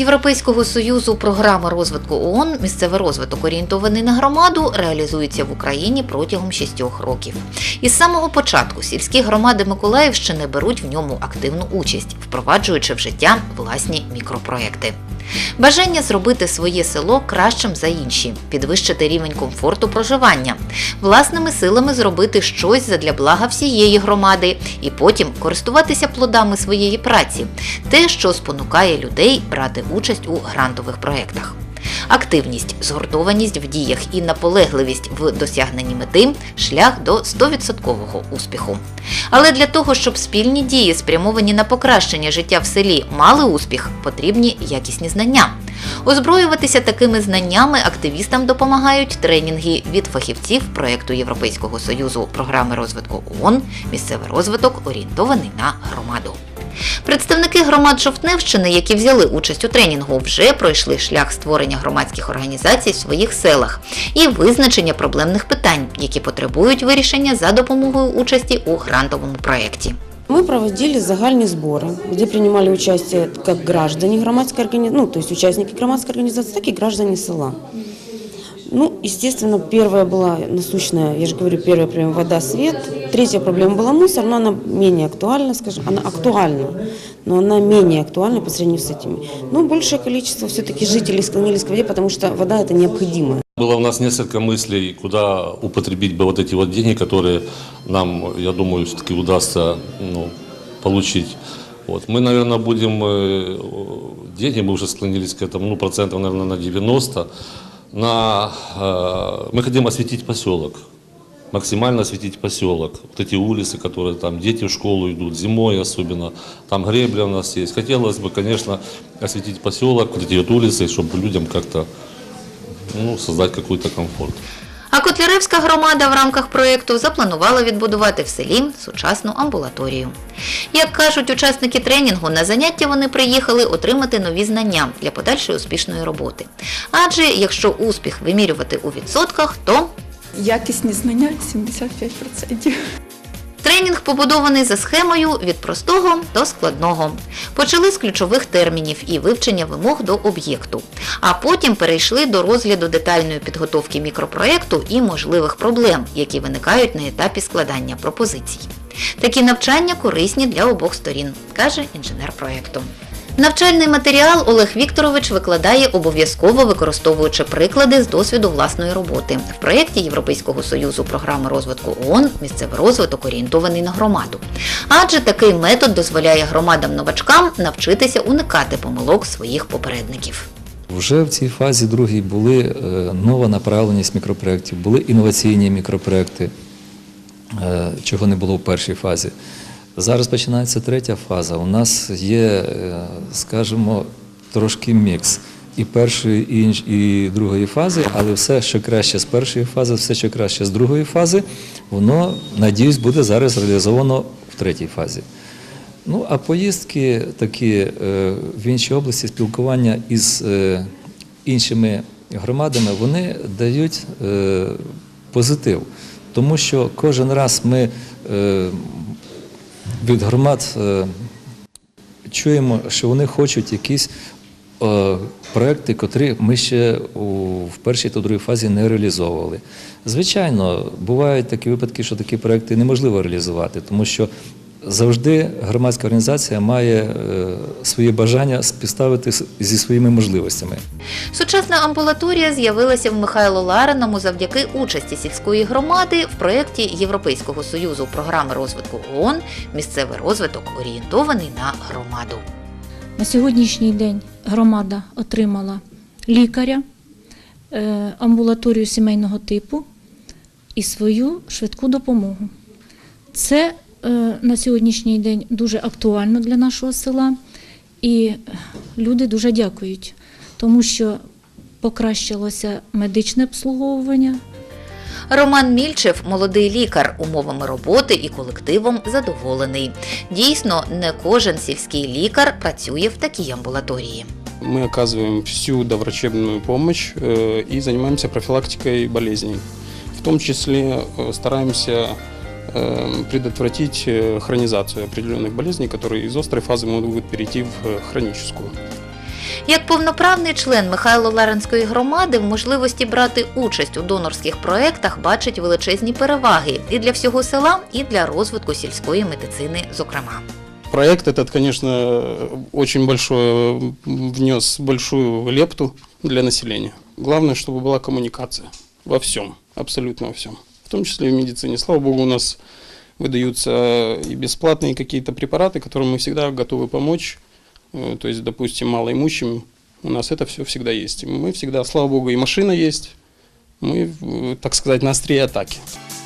Європейського союзу програма розвитку ООН Місцевий розвиток орієнтований на громаду реалізується в Україні протягом шістьох років. Із самого початку сільські громади Миколаївщини беруть в ньому активну участь, впроваджуючи в життя власні мікропроекти. Бажання зробити своє село кращим за інші, підвищити рівень комфорту проживання, власними силами зробити щось задля блага всієї громади і потім користуватися плодами своєї праці, те, що спонукає людей брати участь у грантових проєктах. Активність, згуртованість в діях і наполегливість в досягненні мети шлях до 100% успіху. Але для того, щоб спільні дії, спрямовані на покращення життя в селі, мали успіх, потрібні якісні знання. Озброюватися такими знаннями активістам допомагають тренінги від фахівців проєкту Європейського союзу програми розвитку ООН Місцевий розвиток орієнтований на громаду. Представники громад Жовтневщини, які взяли участь у тренінгу, вже пройшли шлях створення громадських організацій в своїх селах і визначення проблемних питань, які потребують вирішення за допомогою участі у грантовому проєкті. Мы проводили загальные сборы, где принимали участие как граждане громадской организации, ну, то есть участники громадской организации, так и граждане села. Ну, естественно, первая была насущная, я же говорю, первая проблема – вода, свет. Третья проблема была мусор, но она менее актуальна, скажем, она актуальна, но она менее актуальна по сравнению с этими. Но большее количество все-таки жителей склонились к воде, потому что вода – это необходимо. Было у нас несколько мыслей, куда употребить бы вот эти вот деньги, которые нам, я думаю, все-таки удастся ну, получить. Вот. Мы, наверное, будем, э, деньги, мы уже склонились к этому, ну, процентов, наверное, на 90. На, э, мы хотим осветить поселок, максимально осветить поселок. Вот эти улицы, которые там, дети в школу идут, зимой особенно, там гребля у нас есть. Хотелось бы, конечно, осветить поселок, вот эти вот улицы, чтобы людям как-то ну, создать какой-то комфорт. А Котляревська громада в рамках проєкту запланувала відбудувати в селі сучасну амбулаторію. Як кажуть учасники тренінгу, на заняття вони приїхали отримати нові знання для подальшої успішної роботи. Адже якщо успіх вимірювати у відсотках, то Якісні знання 75%. Тренінг побудований за схемою від простого до складного. Почали з ключових термінів і вивчення вимог до об'єкту, а потім перейшли до розгляду детальної підготовки мікропроекту і можливих проблем, які виникають на етапі складання пропозицій. Такі навчання корисні для обох сторін, каже інженер проекту. Навчальний матеріал Олег Вікторович викладає обов'язково використовуючи приклади з досвіду власної роботи в проєкті Європейського союзу програми розвитку ООН місцевий розвиток орієнтований на громаду. Адже такий метод дозволяє громадам-новачкам навчитися уникати помилок своїх попередників. Вже в цій фазі другій були е, нова направленість мікропроєктів, були інноваційні мікропроєкти, е, чого не було в першій фазі. Зараз починається третя фаза. У нас є, е, скажімо, трошки мікс і першої, і, і другої фази, але все, що краще з першої фази, все, що краще з другої фази, воно, надіюсь, буде зараз реалізовано в третій фазі. Ну, а поїздки такі е, в інші області, спілкування із е, іншими громадами, вони дають позитив. Тому що кожен раз ми від громад е, чуємо, що вони хочуть якісь е, проекти, котрі ми ще в першій та другій фазі не реалізовували. Звичайно, бувають такі випадки, що такі проекти неможливо реалізувати, тому що завжди громадська організація має е, своє бажання співставити зі своїми можливостями. Сучасна амбулаторія з'явилася в Михайло Лариному завдяки участі сільської громади в проєкті Європейського союзу програми розвитку ООН Місцевий розвиток орієнтований на громаду. На сьогоднішній день громада отримала лікаря, е, амбулаторію сімейного типу і свою швидку допомогу. Це на сьогоднішній день дуже актуально для нашого села, і люди дуже дякують, тому що покращилося медичне обслуговування, Роман Мільчев, молодий лікар, умовами роботи і колективом задоволений. Дійсно, не кожен сільський лікар працює в такій амбулаторії. Мы оказываем всю доврачебную помощь э, и занимаемся профилактикой болезней. В том числе э, стараемся э, предотвратить э, хронизацию определенных болезней, которые из острой фазы могут перейти в э, хроническую. Як повноправний член Михайло-Ларинської громади в можливості брати участь у донорських проєктах бачить величезні переваги і для всього села, і для розвитку сільської медицини, зокрема. Проект этот, конечно, очень большой, внес большую лепту для населения. Главное, чтобы была коммуникация во всем, абсолютно во всем. В том числе и в медицине. Слава богу, у нас выдаются и бесплатные какие-то препараты, которым мы всегда готовы помочь. Э, То есть, допустим, малоимущим у нас это все всегда есть. И мы всегда, слава богу, и машина есть. Мы, э, так сказать, на острие атаки.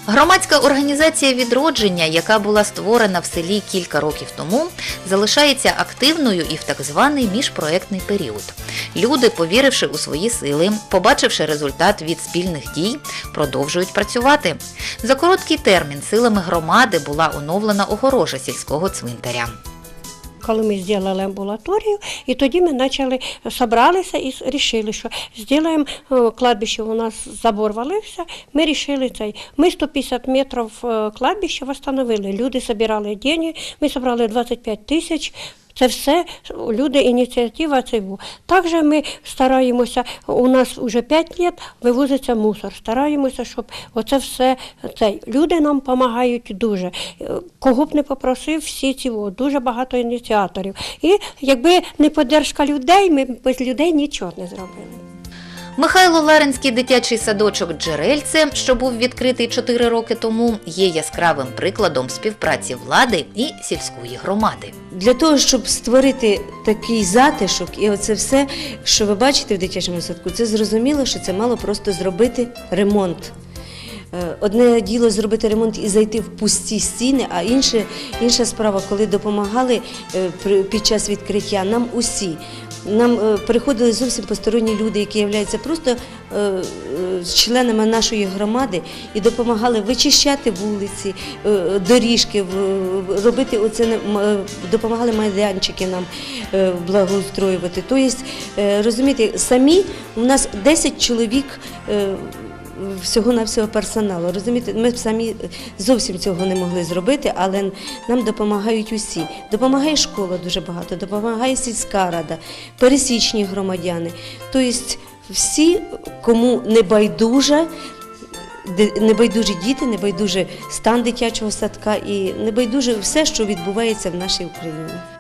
Громадська організація відродження, яка була створена в селі кілька років тому, залишається активною і в так званий міжпроектний період. Люди, повіривши у свої сили, побачивши результат від спільних дій, продовжують працювати. За короткий термін силами громади була оновлена огорожа сільського цвинтаря. коли ми зробили амбулаторію, і тоді ми почали зібралися і вирішили, що зробимо е, кладбище. У нас забор валився. Ми вирішили цей. Ми 150 метрів е, кладбища встановили. Люди збирали гроші, ми зібрали 25 тисяч. Це все люди, ініціатива це була. Також ми стараємося, у нас вже 5 років вивозиться мусор. Стараємося, щоб оце все це. Люди нам допомагають дуже. Кого б не попросив, всі ці дуже багато ініціаторів. І якби не поддержка людей, ми без людей нічого не зробили. Михайло Ларинський дитячий садочок Джерельце, що був відкритий 4 роки тому, є яскравим прикладом співпраці влади і сільської громади. Для того, щоб створити такий затишок, і оце все, що ви бачите в дитячому садку, це зрозуміло, що це мало просто зробити ремонт. Е, Одне діло зробити ремонт і зайти в пусті стіни, а інше, інша справа, коли допомагали е, під час відкриття нам усі. Нам е, приходили зовсім посторонні люди, які являються просто е, е, членами нашої громади і допомагали вичищати вулиці, доріжки, робити оце допомагали майданчики нам благоустроювати. Тобто, розумієте, самі у нас 10 чоловік. Е, Всього на всього персоналу. Розумієте, ми самі зовсім цього не могли зробити, але нам допомагають усі. Допомагає школа дуже багато, допомагає сільська рада, пересічні громадяни. Тобто всі, кому не байдуже, небайдужі діти, небайдуже стан дитячого садка і небайдуже все, що відбувається в нашій Україні.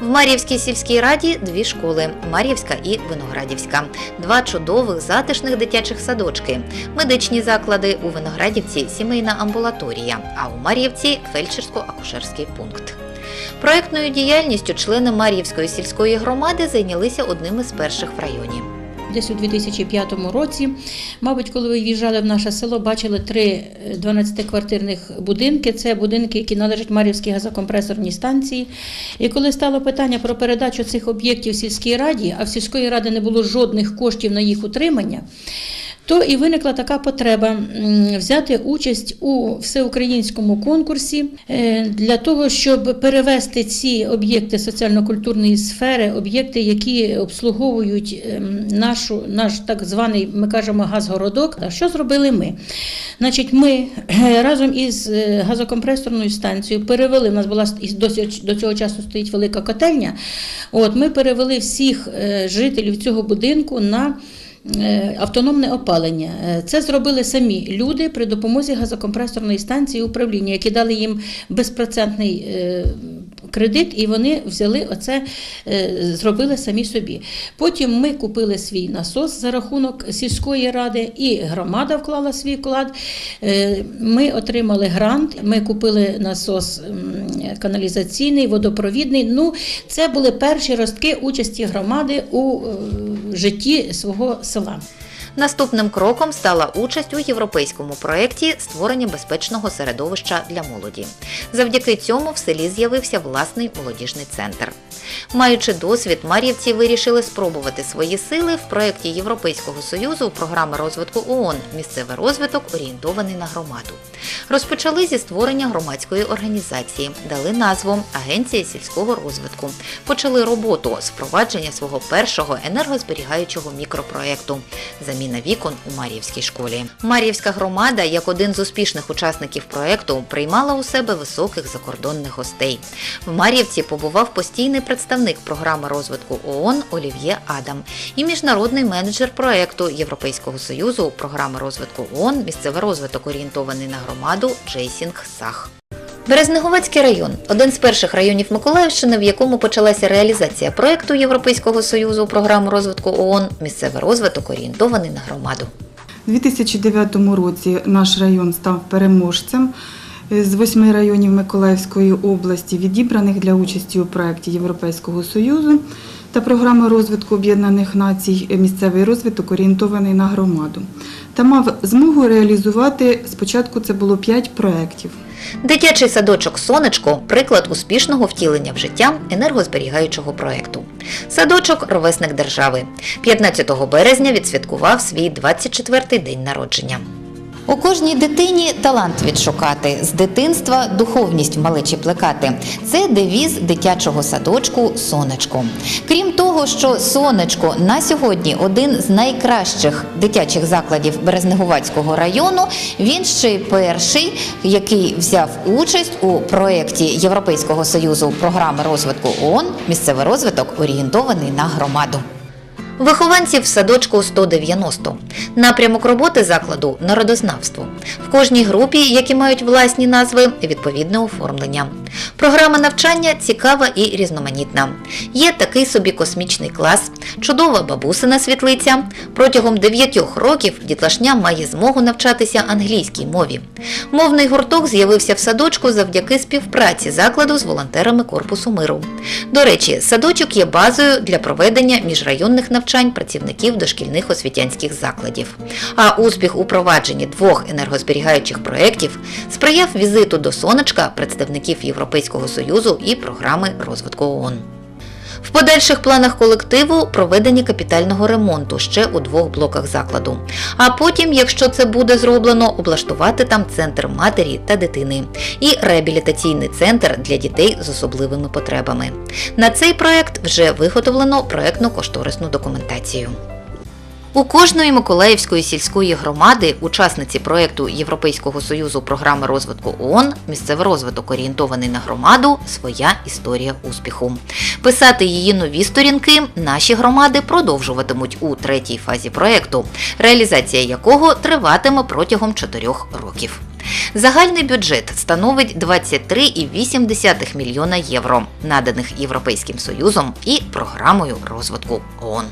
В Мар'ївській сільській раді дві школи Мар'ївська і Виноградівська, два чудових затишних дитячих садочки, медичні заклади у Виноградівці, сімейна амбулаторія, а у Мар'ївці фельдшерсько-акушерський пункт. Проектною діяльністю члени Мар'ївської сільської громади зайнялися одним із перших в районі. Десь у 2005 році, мабуть, коли ви в'їжджали в наше село, бачили три 12-квартирних будинки. Це будинки, які належать Мар'ївській газокомпресорній станції. І коли стало питання про передачу цих об'єктів сільській раді, а в сільської ради не було жодних коштів на їх утримання. То і виникла така потреба взяти участь у всеукраїнському конкурсі е, для того, щоб перевести ці об'єкти соціально-культурної сфери, об'єкти, які обслуговують ем, нашу, наш так званий, ми кажемо, газгородок. Що зробили ми? Значить, ми е, разом із е, газокомпресорною станцією перевели. У нас була до цього часу стоїть велика котельня. От ми перевели всіх жителів цього будинку на автономне опалення. Е, Це зробили самі люди при допомозі газокомпресорної станції управління, які дали їм безпроцентний е, кредит, і вони взяли оце, е, зробили самі собі. Потім ми купили свій насос за рахунок сільської ради, і громада вклала свій вклад. Е, Ми отримали грант, ми купили насос каналізаційний, водопровідний. Ну, це були перші ростки участі громади у е, житті свого села. Наступним кроком стала участь у європейському проєкті створення безпечного середовища для молоді. Завдяки цьому в селі з'явився власний молодіжний центр. Маючи досвід, мар'ївці вирішили спробувати свої сили в проєкті Європейського союзу програми розвитку ООН Місцевий розвиток орієнтований на громаду. Розпочали зі створення громадської організації, дали назву Агенція сільського розвитку. Почали роботу з впровадження свого першого енергозберігаючого мікропроєкту заміна вікон у Мар'ївській школі. Мар'ївська громада, як один з успішних учасників проекту, приймала у себе високих закордонних гостей. В Мар'ївці побував постійний представник програми розвитку ООН Олів'є Адам і міжнародний менеджер проекту Європейського союзу програми розвитку ООН місцевий розвиток орієнтований на громаду Джейсінг Сах. Березнеговецький район один з перших районів Миколаївщини, в якому почалася реалізація проекту Європейського союзу програми розвитку ООН Місцевий розвиток орієнтований на громаду. У 2009 році наш район став переможцем з восьми районів Миколаївської області, відібраних для участі у проєкті Європейського Союзу та програми розвитку Об'єднаних Націй місцевий розвиток орієнтований на громаду. Та мав змогу реалізувати спочатку це було п'ять проєктів. Дитячий садочок Сонечко приклад успішного втілення в життя енергозберігаючого проекту. Садочок ровесник держави. 15 березня відсвяткував свій 24-й день народження. У кожній дитині талант відшукати, з дитинства духовність в малечі плекати. Це девіз дитячого садочку Сонечко. Крім того, що Сонечко на сьогодні один з найкращих дитячих закладів Березнегувацького району, він ще й перший, який взяв участь у проєкті Європейського союзу програми розвитку ООН Місцевий розвиток орієнтований на громаду. Вихованців садочку 190. Напрямок роботи закладу народознавство. В кожній групі, які мають власні назви, відповідне оформлення. Програма навчання цікава і різноманітна. Є такий собі космічний клас, чудова бабусина світлиця. Протягом 9 років дітлашня має змогу навчатися англійській мові. Мовний гурток з'явився в садочку завдяки співпраці закладу з волонтерами Корпусу миру. До речі, садочок є базою для проведення міжрайонних навчань працівників дошкільних освітянських закладів. А успіх у провадженні двох енергозберігаючих проєктів сприяв візиту до сонечка представників Європейського союзу і програми розвитку ООН. В подальших планах колективу проведення капітального ремонту ще у двох блоках закладу. А потім, якщо це буде зроблено, облаштувати там центр матері та дитини і реабілітаційний центр для дітей з особливими потребами. На цей проект вже виготовлено проектно-кошторисну документацію. У кожної Миколаївської сільської громади, учасниці проєкту Європейського союзу програми розвитку ООН Місцевий розвиток орієнтований на громаду своя історія успіху. Писати її нові сторінки наші громади продовжуватимуть у третій фазі проєкту, реалізація якого триватиме протягом чотирьох років. Загальний бюджет становить 23,8 мільйона євро, наданих Європейським Союзом і програмою розвитку ООН.